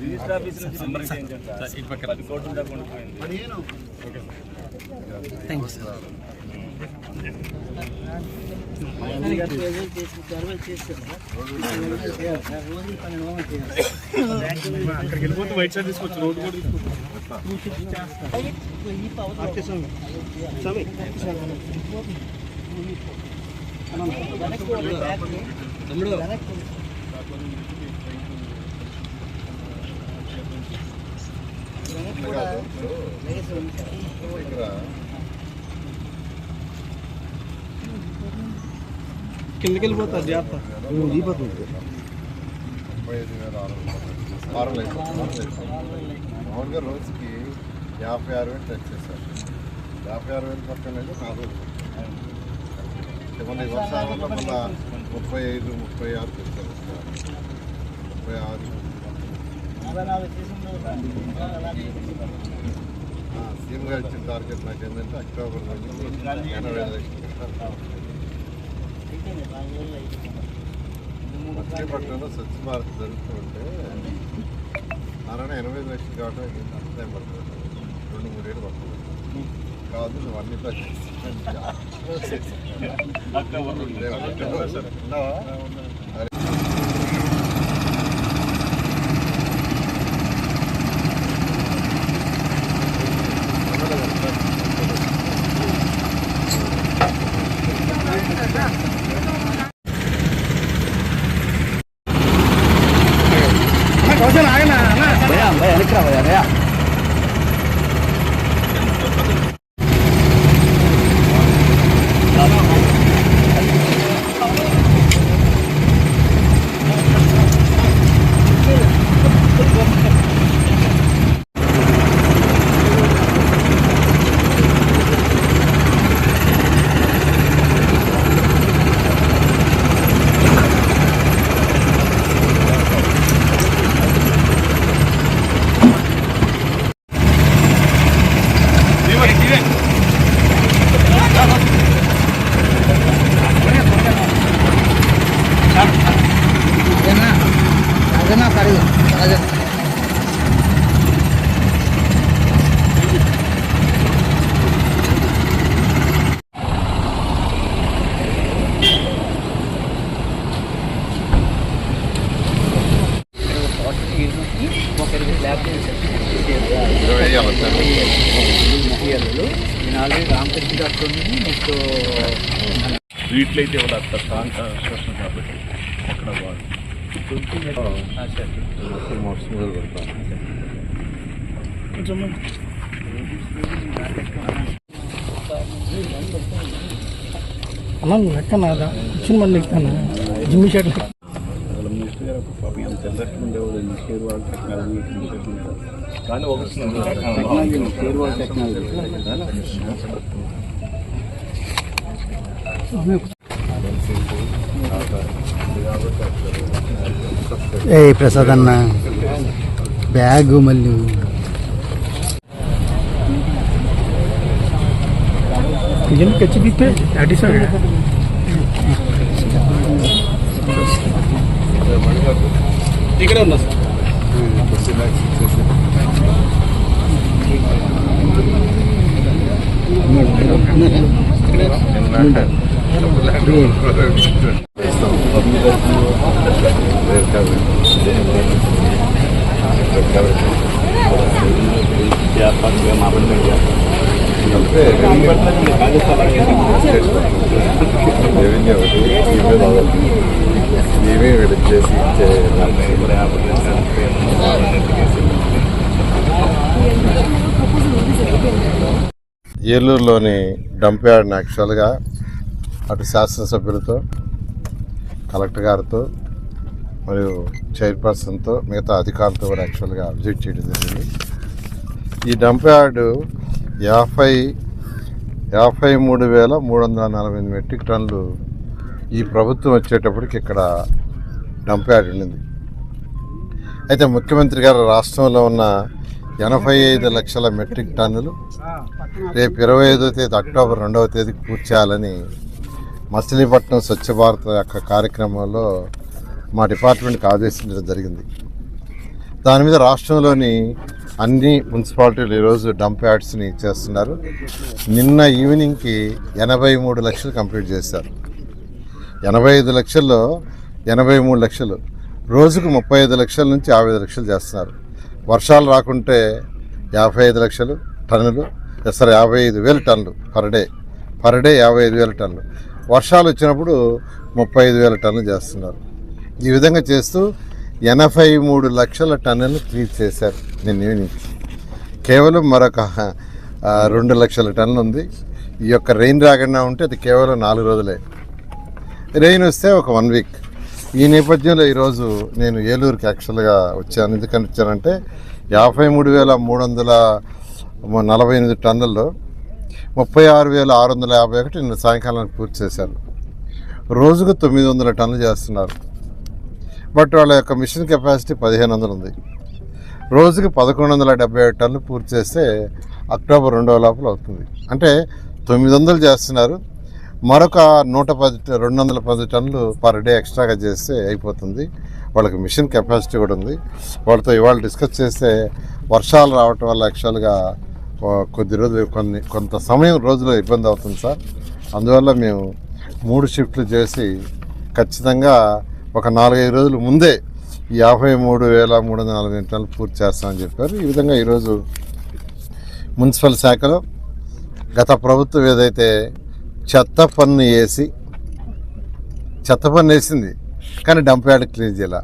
Register office నుంచి number చేయించాం sir పది కోట్లు దాకా ఉండిపోయింది అక్కడికి వెళ్ళిపోతే వైట్ షర్ట్ తీసుకోవచ్చు రోడ్డు కూడా తీసుకోవచ్చు కిందకి వెళ్ళిపోతారు జాగ్రత్త. ముప్పై ఐదు వేల ఆరు వందలు మామూలుగా రోజుకి యాభై ఆరు వేలు టచ్ చేశారు. యాభై ఆరు వేలు పక్కన నాలుగు మన వర్షాలలో మళ్ళా ముప్పై ఐదు ముప్పై ఆరు తెచ్చారు ముప్పై ఆరు సీఎం గారు ఇచ్చిన టార్గెట్ నాకు ఏంటంటే అక్టోబర్ నుంచి ఎనభై లక్షలు స్వచ్ఛ భారత్ జరుగుతుంటే నారాయణ ఎనభై ఐదు లక్షలు కావడం అంత టైం పడుతుంది రెండు మూడేళ్ళు పడుతుంది కాదు నువ్వు అన్ని நிமிஷம் ஆகணும் பயா பயா இருக்கிறா பயா பயா. వీటిలో అయితే వాళ్ళు అంత స్ట్రాంగ్ కాబట్టి అక్కడ వాళ్ళు అన్న లెక్కనాదా ఇచ్చిన మళ్ళీ లెక్కనా జిమ్మి షర్ట్ వాళ్ళ మినిస్టర్ గారు అప్పుడు పాపం ఎంత ఇంట్రెస్ట్ ఉండేవాళ్ళు షేర్ వాళ్ళ టెక్నాలజీ ఇంట్రెస్ట్ ఉంటారు కానీ ఒకటి టెక్నాలజీ షేర్ వాళ్ళ టెక్నాలజీ ఏ ప్రసాద్ అన్న బ్యాగ్ మళ్ళీ ఏం తెచ్చి తిప్పే అడిసాడు ఇక్కడ ఉన్నా సార్ రెవెన్యూ ఒకటి ఇవే బాగుంది ఇవే వీళ్ళకి చేసి ఇచ్చే ఏలూరులోని డంప్ యార్డ్ని యాక్చువల్గా అటు శాసనసభ్యులతో కలెక్టర్ గారితో మరియు చైర్పర్సన్తో మిగతా అధికారులతో కూడా యాక్చువల్గా విజిట్ చేయడం జరిగింది. ఈ డంప్ యార్డు యాభై యాభై మూడు వేల మూడు వందల నలభై ఎనిమిది మెట్రిక్ టన్నులు ఈ ప్రభుత్వం వచ్చేటప్పటికి ఇక్కడ డంప్ యార్డ్ ఉండింది అయితే ముఖ్యమంత్రి గారు రాష్ట్రంలో ఉన్న ఎనభై ఐదు లక్షల మెట్రిక్ టన్నులు రేపు ఇరవై ఐదో తేదీ అక్టోబర్ రెండవ తేదీకి పూర్తి చేయాలని మచిలీపట్నం స్వచ్ఛ భారత్ యొక్క కార్యక్రమంలో మా డిపార్ట్మెంట్కి ఆదేశించడం జరిగింది. దాని మీద రాష్ట్రంలోని అన్ని మున్సిపాలిటీలు ఈరోజు డంప్ యార్డ్స్ని చేస్తున్నారు. నిన్న ఈవినింగ్కి ఎనభై మూడు లక్షలు కంప్లీట్ చేశారు. ఎనభై ఐదు లక్షల్లో ఎనభై మూడు లక్షలు. రోజుకు ముప్పై ఐదు లక్షల నుంచి యాభై ఐదు లక్షలు చేస్తున్నారు. వర్షాలు రాకుంటే యాభై ఐదు లక్షలు టన్నులు సరే యాభై ఐదు వేల టన్నులు పర్ డే. పర్ డే యాభై ఐదు వేల టన్నులు. వర్షాలు వచ్చినప్పుడు ముప్పై ఐదు వేల టన్నులు చేస్తున్నారు. ఈ విధంగా చేస్తూ ఎనభై మూడు లక్షల టన్నులు క్లీజ్ చేశారు నిన్న ఈవినింగ్. కేవలం మరొక రెండు లక్షల టన్నులు ఉంది. ఈ యొక్క రెయిన్ రాకుండా ఉంటే అది కేవలం నాలుగు రోజులే. రెయిన్ వస్తే ఒక వన్ వీక్. ఈ నేపథ్యంలో ఈరోజు నేను ఏలూరుకి యాక్చువల్గా వచ్చాను. ఎందుకని వచ్చానంటే యాభై మూడు వేల మూడు వందల నలభై ఎనిమిది టన్నుల్లో ముప్పై ఆరు వేల ఆరు వందల యాభై ఒకటి నిన్న సాయంకాలానికి పూర్తి చేశారు. రోజుకు తొమ్మిది వందల టన్నులు చేస్తున్నారు. బట్ వాళ్ళ యొక్క మిషన్ కెపాసిటీ పదిహేను వందలు ఉంది రోజుకి పదకొండు వందల డెబ్బై ఏడు టన్నులు పూర్తి చేస్తే అక్టోబర్ రెండవ లోపల అవుతుంది. అంటే తొమ్మిది వందలు చేస్తున్నారు. మరొక నూట పది రెండు వందల పది టన్నులు పర్ డే ఎక్స్ట్రాగా చేస్తే అయిపోతుంది. వాళ్ళకి మిషన్ కెపాసిటీ కూడా ఉంది. వాళ్ళతో ఇవాళ డిస్కస్ చేస్తే వర్షాలు రావటం వల్ల యాక్చువల్గా కొద్ది రోజులు కొన్ని కొంత సమయం రోజులో ఇబ్బంది అవుతుంది సార్. అందువల్ల మేము మూడు షిఫ్ట్లు చేసి ఖచ్చితంగా ఒక నాలుగైదు రోజుల ముందే యాభై మూడు వేల మూడు వందల నలభై నెలలు పూర్తి చేస్తామని చెప్పారు. ఈ విధంగా ఈరోజు మున్సిపల్ శాఖలో గత ప్రభుత్వం ఏదైతే చెత్త పన్ను వేసి చెత్త పన్ను వేసింది కానీ డంప్ యార్డ్ క్లీన్ చేయాల.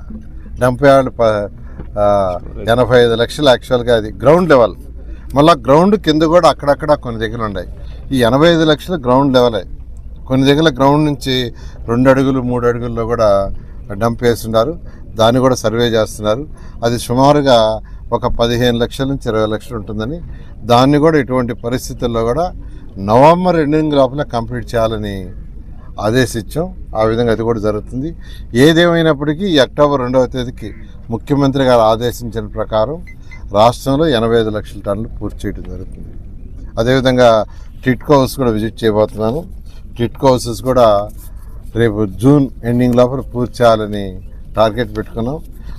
డంప్ యార్డ్ ప ఎనభై ఐదు లక్షలు యాక్చువల్గా అది గ్రౌండ్ లెవెల్. మళ్ళీ గ్రౌండ్ కింద కూడా అక్కడక్కడ కొన్ని దగ్గర ఉన్నాయి. ఈ ఎనభై ఐదు లక్షలు గ్రౌండ్ లెవెలే కొన్ని దగ్గర గ్రౌండ్ నుంచి రెండు అడుగులు మూడు అడుగుల్లో కూడా డంప్ వేస్తున్నారు. దాన్ని కూడా సర్వే చేస్తున్నారు. అది సుమారుగా ఒక పదిహేను లక్షల నుంచి ఇరవై లక్షలు ఉంటుందని. దాన్ని కూడా ఇటువంటి పరిస్థితుల్లో కూడా నవంబర్ ఎండింగ్ లోపల కంప్లీట్ చేయాలని ఆదేశించాం. ఆ విధంగా అది కూడా జరుగుతుంది. ఏదేమైనప్పటికీ ఈ అక్టోబర్ రెండవ తేదీకి ముఖ్యమంత్రి గారు ఆదేశించిన ప్రకారం రాష్ట్రంలో ఎనభై ఐదు లక్షల టన్నులు పూర్తి చేయడం జరుగుతుంది. అదేవిధంగా టిట్కో హౌస్ కూడా విజిట్ చేయబోతున్నాను. టిట్కో హౌసెస్ కూడా రేపు జూన్ ఎండింగ్ లోపల పూర్తి చేయాలని టార్గెట్ పెట్టుకున్నాం.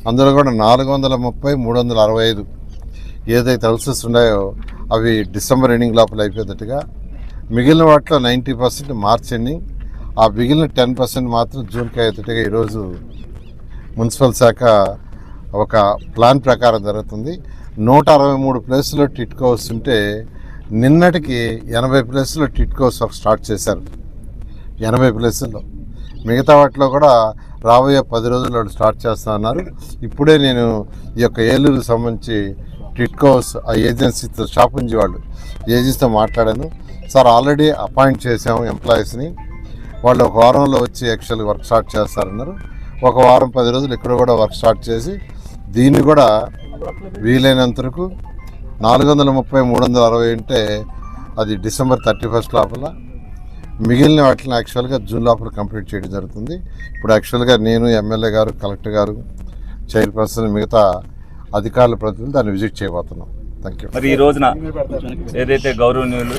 అందులో కూడా నాలుగు వందల ముప్పై మూడు వందల అరవై ఐదు ఏదైతే హౌసెస్ ఉన్నాయో అవి డిసెంబర్ ఎండింగ్ లోపల అయిపోయేటట్టుగా మిగిలిన వాటిలో నైంటీ పర్సెంట్ మార్చ్ ఎండింగ్ ఆ మిగిలిన టెన్ పర్సెంట్ మాత్రం జూన్కి అయ్యేటట్టుగా ఈరోజు మున్సిపల్ శాఖ ఒక ప్లాన్ ప్రకారం జరుగుతుంది. నూట అరవై మూడు ప్లేసులో టిట్కో ఉంటే నిన్నటికి ఎనభై ప్లేసుల్లో టిట్కో స్టార్ట్ చేశారు. ఎనభై ప్లేసుల్లో. మిగతా వాటిలో కూడా రాబోయే పది రోజుల్లో స్టార్ట్ చేస్తా అన్నారు. ఇప్పుడే నేను ఈ యొక్క ఏలూరు సంబంధించి టిట్కోస్ ఆ ఏజెన్సీతో షాపుంజి వాళ్ళు ఏజెన్సీతో మాట్లాడాను. సార్ ఆల్రెడీ అపాయింట్ చేసాము ఎంప్లాయీస్ని. వాళ్ళు ఒక వారంలో వచ్చి యాక్చువల్గా వర్క్ స్టార్ట్ చేస్తారన్నారు. ఒక వారం పది రోజులు ఇక్కడ కూడా వర్క్ స్టార్ట్ చేసి దీన్ని కూడా వీలైనంతరకు నాలుగు వందల ముప్పై మూడు వందల అరవై అంటే అది డిసెంబర్ థర్టీ ఫస్ట్ లోపల. మిగిలిన వాటిని యాక్చువల్గా జూన్ లోపల కంప్లీట్ చేయడం జరుగుతుంది. ఇప్పుడు యాక్చువల్గా నేను ఎమ్మెల్యే గారు కలెక్టర్ గారు చైర్పర్సన్ మిగతా అధికారుల ప్రతినిధులు దాన్ని విజిట్ చేయబోతున్నాం. థ్యాంక్ యూ మరి ఈ రోజున ఏదైతే గౌరవనీయులు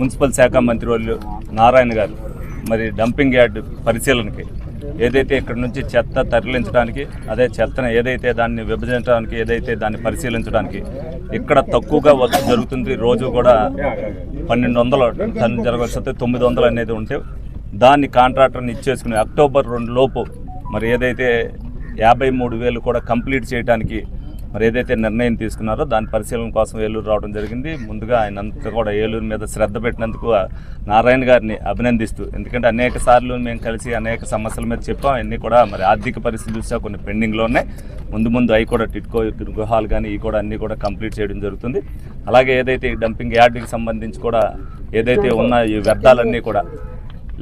మున్సిపల్ శాఖ మంత్రి వాళ్ళు నారాయణ గారు మరి డంపింగ్ యార్డ్ పరిశీలనకి ఏదైతే ఇక్కడ నుంచి చెత్త తరలించడానికి అదే చెత్తను ఏదైతే దాన్ని విభజించడానికి ఏదైతే దాన్ని పరిశీలించడానికి ఇక్కడ తక్కువగా వచ్చి జరుగుతుంది. రోజు కూడా పన్నెండు వందలు టన్ను జరగవలసి తొమ్మిది వందలు అనేది ఉంటే దాన్ని కాంట్రాక్టర్ని ఇచ్చేసుకుని అక్టోబర్ రెండు లోపు మరి ఏదైతే యాభై మూడు వేలు కూడా కంప్లీట్ చేయడానికి మరి ఏదైతే నిర్ణయం తీసుకున్నారో దాని పరిశీలన కోసం ఏలూరు రావడం జరిగింది. ముందుగా ఆయన అంతా కూడా ఏలూరు మీద శ్రద్ధ పెట్టినందుకు నారాయణ గారిని అభినందిస్తూ ఎందుకంటే అనేక సార్లు మేము కలిసి అనేక సమస్యల మీద చెప్పాం. అన్నీ కూడా మరి ఆర్థిక పరిస్థితి చూసా కొన్ని పెండింగ్లో ఉన్నాయి. ముందు ముందు అవి కూడా టిట్కో గృహాలు కానీ ఇవి కూడా అన్నీ కూడా కంప్లీట్ చేయడం జరుగుతుంది. అలాగే ఏదైతే డంపింగ్ యార్డ్కి సంబంధించి కూడా ఏదైతే ఉన్న ఈ వ్యర్థాలన్నీ కూడా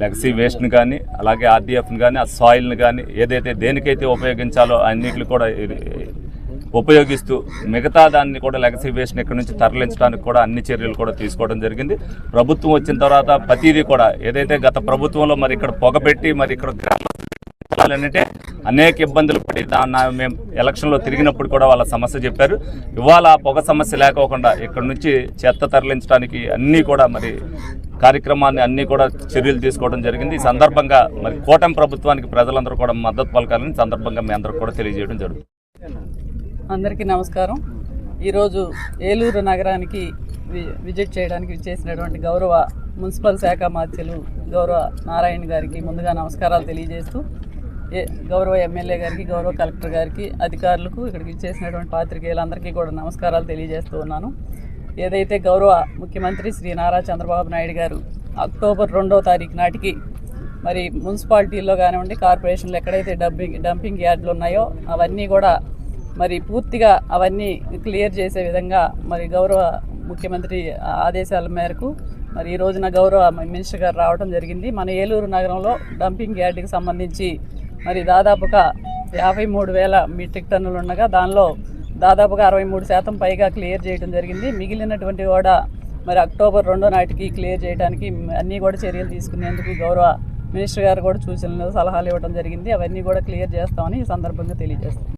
లెగసీ వేస్ట్ని కానీ అలాగే ఆర్డీఎఫ్ని కానీ ఆ సాయిల్ని కానీ ఏదైతే దేనికైతే ఉపయోగించాలో అన్నిటిని కూడా ఉపయోగిస్తూ మిగతా దాన్ని కూడా లెగసీ వేస్ట్ ఇక్కడ నుంచి తరలించడానికి కూడా అన్ని చర్యలు కూడా తీసుకోవడం జరిగింది. ప్రభుత్వం వచ్చిన తర్వాత ప్రతిదీ కూడా ఏదైతే గత ప్రభుత్వంలో మరి ఇక్కడ పొగబెట్టి మరి ఇక్కడ అంటే అనేక ఇబ్బందులు పడి దాన్ని మేము ఎలక్షన్లో తిరిగినప్పుడు కూడా వాళ్ళ సమస్య చెప్పారు. ఇవాళ ఆ పొగ సమస్య లేకోకుండా ఇక్కడ నుంచి చెత్త తరలించడానికి అన్నీ కూడా మరి కార్యక్రమాన్ని అన్నీ కూడా చర్యలు తీసుకోవడం జరిగింది. ఈ సందర్భంగా మరి కూటమి ప్రభుత్వానికి ప్రజలందరూ కూడా మద్దతు పలకాలని సందర్భంగా మీ అందరూ కూడా తెలియజేయడం జరుగుతుంది. అందరికీ నమస్కారం. ఈరోజు ఏలూరు నగరానికి వి- విజిట్ చేయడానికి చేసినటువంటి గౌరవ మున్సిపల్ శాఖ మాధ్యులు గౌరవ నారాయణ గారికి ముందుగా నమస్కారాలు తెలియజేస్తూ ఏ గౌరవ ఎమ్మెల్యే గారికి గౌరవ కలెక్టర్ గారికి అధికారులకు ఇక్కడికి ఇచ్చేసినటువంటి పాత్రికేయులందరికీ కూడా నమస్కారాలు తెలియజేస్తూ ఉన్నాను. ఏదైతే గౌరవ ముఖ్యమంత్రి శ్రీ నారా చంద్రబాబు నాయుడు గారు అక్టోబర్ రెండో తారీఖు నాటికి మరి మున్సిపాలిటీల్లో కానివ్వండి కార్పొరేషన్లో ఎక్కడైతే డంపింగ్ డంపింగ్ యార్డులు ఉన్నాయో అవన్నీ కూడా మరి పూర్తిగా అవన్నీ క్లియర్ చేసే విధంగా మరి గౌరవ ముఖ్యమంత్రి ఆదేశాల మేరకు మరి ఈ రోజున గౌరవ మినిస్టర్ గారు రావడం జరిగింది. మన ఏలూరు నగరంలో డంపింగ్ యార్డుకి సంబంధించి మరి దాదాపుగా యాభై మూడు వేల మెట్రిక్ టన్నులు ఉండగా దానిలో దాదాపుగా అరవై మూడు శాతం పైగా క్లియర్ చేయడం జరిగింది. మిగిలినటువంటి కూడా మరి అక్టోబర్ రెండో నాటికి క్లియర్ చేయడానికి అన్నీ కూడా చర్యలు తీసుకునేందుకు గౌరవ మినిస్టర్ గారు కూడా సూచనలు సలహాలు ఇవ్వడం జరిగింది. అవన్నీ కూడా క్లియర్ చేస్తామని ఈ సందర్భంగా తెలియజేస్తాం.